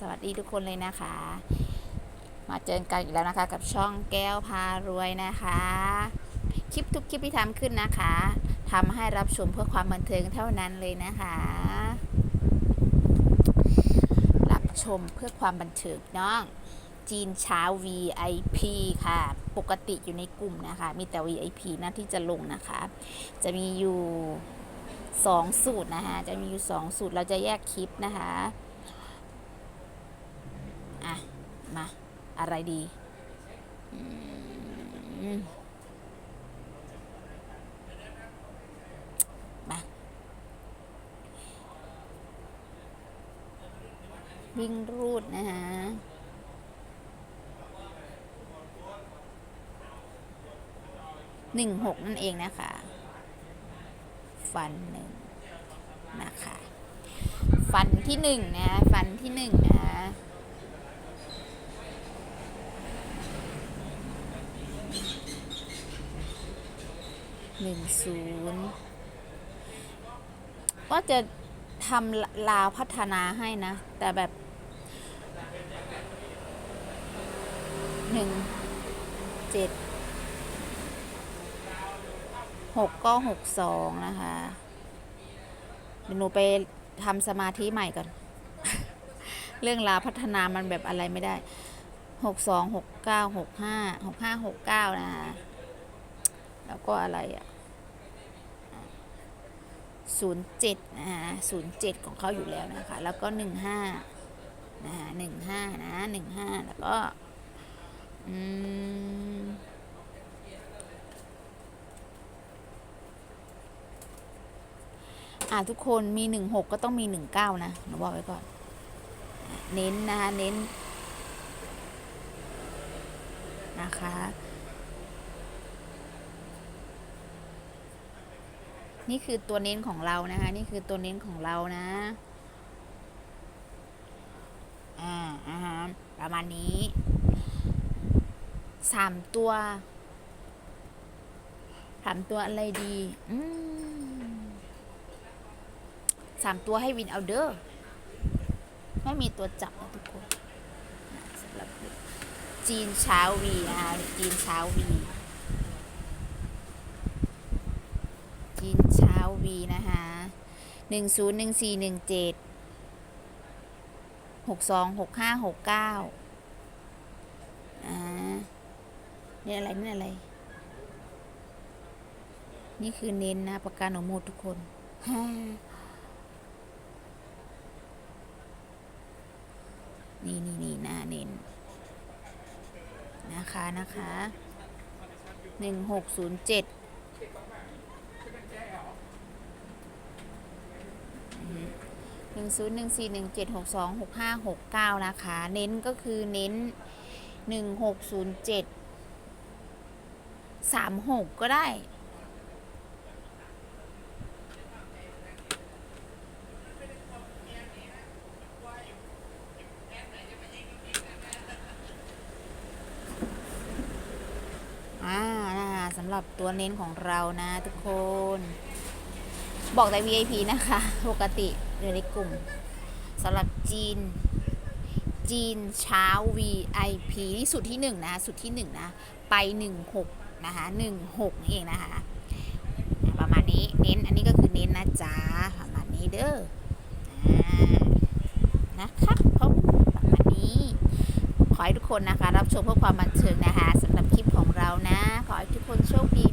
สวัสดีทุกคนเลยนะคะ มาเจอกันอีกแล้วนะคะ กับช่องแก้วพารวยนะคะ คลิปทุกคลิปที่ทำขึ้นนะคะ ทำให้รับชมเพื่อความบันเทิงเท่านั้นเลยนะคะ รับชมเพื่อความบันเทิงน้อง จีนเช้า VIP ค่ะ ปกติอยู่ในกลุ่มนะคะ มีแต่ VIP นะที่จะลงนะคะ จะมีอยู่สองสูตรนะคะ จะมีอยู่สองสูตร เราจะแยกคลิปนะคะ อะ มา อะไรดีมมาวิ่งรูดนะคะหนึ่งหกนั่นเองนะคะ ฟันหนึ่งนะคะ ฟันที่หนึ่งนะ ฟันที่หนึ่งนะ หนึ่งศูนย์ว่าจะทำลาวพัฒนาให้นะ แต่แบบหนึ่งเจ็ดหกก็หกสองนะคะเดี๋ยวหนูไปทำสมาธิใหม่ก่อน เรื่องราพัฒนามันแบบอะไรไม่ได้หกสองหกเก้าหกห้าหกห้าหกเก้านะคะ แล้วก็อะไรอะศูนย์เจ็ดนะคะศูนย์เจ็ดของเขาอยู่แล้วนะคะ แล้วก็หนึ่งห้านะคะหนึ่งห้านะหนึ่งห้าแล้วก็อืมอ่าทุกคนมีหนึ่งหกก็ต้องมีหนึ่งเก้านะหนูบอกไว้ก่อน เน้นนะคะเน้นนะคะ นี่คือตัวเน้นของเรานะคะ นี่คือตัวเน้นของเรานะ อ่าอ่าประมาณนี้สามตัวสามตัวอะไรดีอืมสามตัวให้วินเอาเดอไม่มีตัวจับนะทุกคนสำหรับจีนเช้าวีนะคะจีนเช้าวี จี นเช้าวีนะคะหนึ่งศูนย์หนึ่งสี่หนึ่งเจ็ดหกสองหกห้าหกเก้าอ่านี่อะไรนี่อะไร นี่คือเน้นนะประกันของหมดทุกคนนี่นี่นี่นะเน้นนะคะนะคะหนึ่งหกศูนย์เจ็ด 101417626569 นะคะ เน้นก็คือเน้น 1607 36 ก็ได้ อ่าสำหรับตัวเน้นของเรานะทุกคน บอกแต่ VIP นะคะ ปกติอยู่ในกลุ่มสำหรับจีน จีนเช้า VIP นี่สุดที่หนึ่งนะสุดที่หนึ่งนะไปหนึ่งหกนะคะหนึ่งหกเองนะคะ ประมาณนี้เน้นอันนี้ก็คือเน้นนะจ๊ะประมาณนี้เด้อนะคะผมประมาณนี้ ขอให้ทุกคนนะคะ รับชมเพื่อความบันเทิงนะคะสำหรับคลิปของเรานะ ขอให้ทุกคนโชคดี